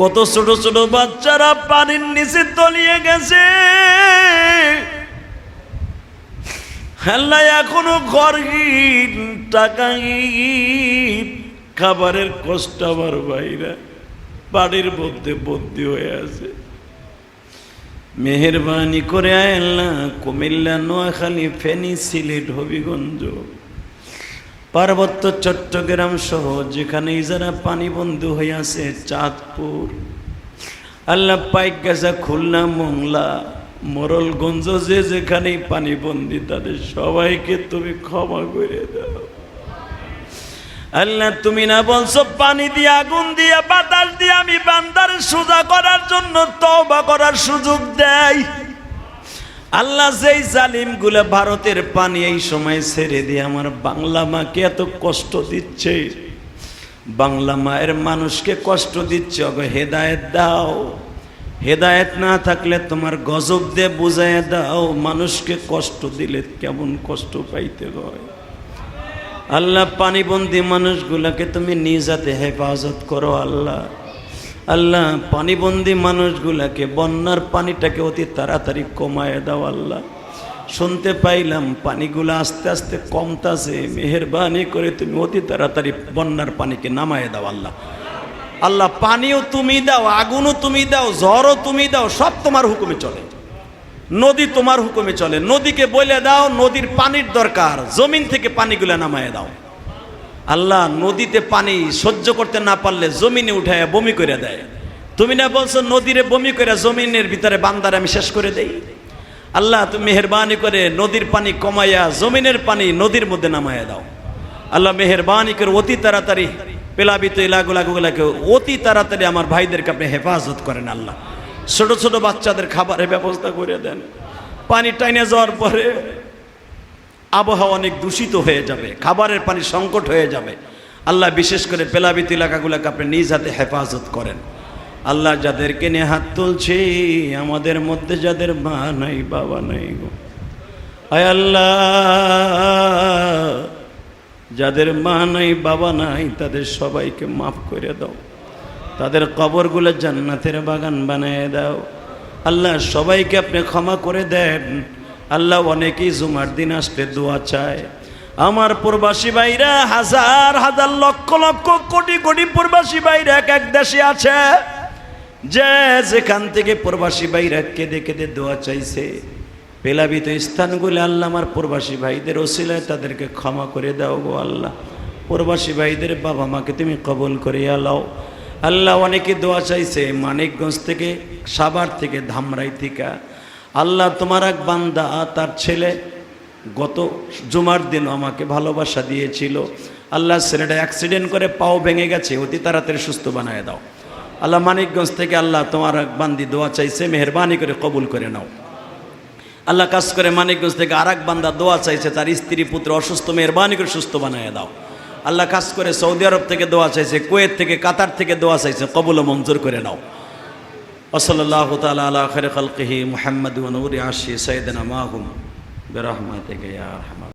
কত ছোট ছোট বাচ্চারা পানির নিচে তলিয়ে গেছে। আল্লাহ এখনও ঘর টাকা খাবারের কষ্ট আমার বাইরা বাড়ির মধ্যে বন্দি হয়ে আছে। মেহরবানি করে আল্লাহ, কুমিল্লা, নোয়াখালী, ফেনী, সিলেট, হবিগঞ্জ। পার্বত্য চট্টগ্রাম সহ যেখানে যারা পানি বন্ধু হয়ে আছে, চাঁদপুর, আল্লাহ পাইক গাছা খুলনা, মোংলা, মোরলগঞ্জ, যে যেখানেই পানি বন্দি তাদের সবাইকে তুমি ক্ষমা করে দাও। আল্লাহ, তুমি না বলছো, পানি দিয়ে আগুন দিয়ে, বাতাস দিয়ে আমি বান্দার সোজা করার জন্য তবা করার সুযোগ দেয় আল্লাহ যেই জালিমগুলো ভারতের পানি এই সময় ছেড়ে দিয়ে আমার বাংলা মাকে এত কষ্ট দিচ্ছে। বাংলা মায়ের মানুষকে কষ্ট দিচ্ছে অগ হেদায়েত দাও। হেদায়েত না থাকলে তোমার গজব দিয়ে বুঝায় দাও, মানুষকে কষ্ট দিলে কেমন কষ্ট পাইতে হয়। আল্লাহ পানিবন্দি মানুষগুলাকে তুমি নিজাতে হেফাজত করো আল্লাহ। আল্লাহ, পানিবন্দি মানুষগুলাকে বন্যার পানিটাকে অতি তাড়াতাড়ি কমায় দাও আল্লাহ। শুনতে পাইলাম পানিগুলো আস্তে আস্তে কমতাছে, মেহরবানি করে তুমি অতি তাড়াতাড়ি বন্যার পানিকে নামায় দাও আল্লাহ। আল্লাহ, পানিও তুমি দাও, আগুনও তুমি দাও, ঝড়ও তুমি দাও, সব তোমার হুকুমে চলে। নদী তোমার হুকুমে চলে। নদীকে বলে দাও, নদীর পানির দরকার, জমিন থেকে পানিগুলো নামায় দাও। আল্লাহ নদীতে পানি সহ্য করতে না পারলে জমিনে উঠায় বমি করে দেয়। তুমি না বলছো নদীরে বমি করে জমিনের ভিতরে বান্দার আমি শেষ করে দেই? আল্লাহ, তুমি মেহরবানি করে নদীর পানি কমাইয়া জমিনের পানি নদীর মধ্যে নামাইয়া দাও। আল্লাহ, মেহরবানি করে অতি তাড়াতাড়ি পেলাবিত এলাগুলাগুলাকে অতি তাড়াতাড়ি আমার ভাইদেরকে আপনি হেফাজত করেন আল্লাহ। ছোট ছোট বাচ্চাদের খাবারের ব্যবস্থা করে দেন। পানি টাইনে যাওয়ার পরে আবহাওয়া অনেক দূষিত হয়ে যাবে, খাবারের পানি সংকট হয়ে যাবে। আল্লাহ বিশেষ করে পেলাবিত এলাকাগুলোকে আপনি নিজ হাতে হেফাজত করেন। আল্লাহ যাদেরকে নিয়ে হাত তুলছে, আমাদের মধ্যে যাদের মা নাই, বাবা নাই গো। আয় আল্লাহ, যাদের মা নাই, বাবা নাই, তাদের সবাইকে মাফ করে দাও। তাদের কবরগুলো জান্নাতের বাগান বানিয়ে দাও। আল্লাহ সবাইকে আপনি ক্ষমা করে দেন। আল্লাহ অনেকেই জুমার দিন আসতে দোয়া চায়। আমার প্রবাসী ভাইরা, হাজার হাজার লক্ষ লক্ষ, কোটি কোটি প্রবাসী ভাইরা এক এক দেশে আছে। যে যেখান থেকে প্রবাসী ভাইরা কেঁদে কেঁদে দোয়া চাইছে, পেলাবিত স্থানগুলো আল্লাহ আমার প্রবাসী ভাইদের ওসিলায় তাদেরকে ক্ষমা করে দাও গো আল্লাহ। প্রবাসী ভাইদের বাবা মাকে তুমি কবল করে আলাও। আল্লাহ অনেকে দোয়া চাইছে মানিকগঞ্জ থেকে, সাভার থেকে, ধামরাই থেকে। আল্লাহ তোমার এক বান্দা, তার ছেলে গত জুমার দিন আমাকে ভালোবাসা দিয়েছিল। আল্লাহ ছেলেটা অ্যাক্সিডেন্ট করে পাও ভেঙে গেছে, অতি তাড়াতাড়ি সুস্থ বানায় দাও। আল্লাহ মানিকগঞ্জ থেকে আল্লাহ তোমার এক বান্দি দোয়া চাইছে, মেহরবানি করে কবুল করে নাও। আল্লাহ কাজ করে মানিকগঞ্জ থেকে আর এক বান্দা দোয়া চাইছে, তার স্ত্রী পুত্র অসুস্থ, মেহরবানি করে সুস্থ বানায় দাও। আল্লাহ কাজ করে সৌদি আরব থেকে দোয়া চাইছে, কুয়েত থেকে কাতার থেকে দোয়া চাইছে, কবুল মঞ্জুর করে নাও। وصلى الله تعالى على خير خلقه محمد ونور عرشه سيدنا معهم برحمتك يا أرحم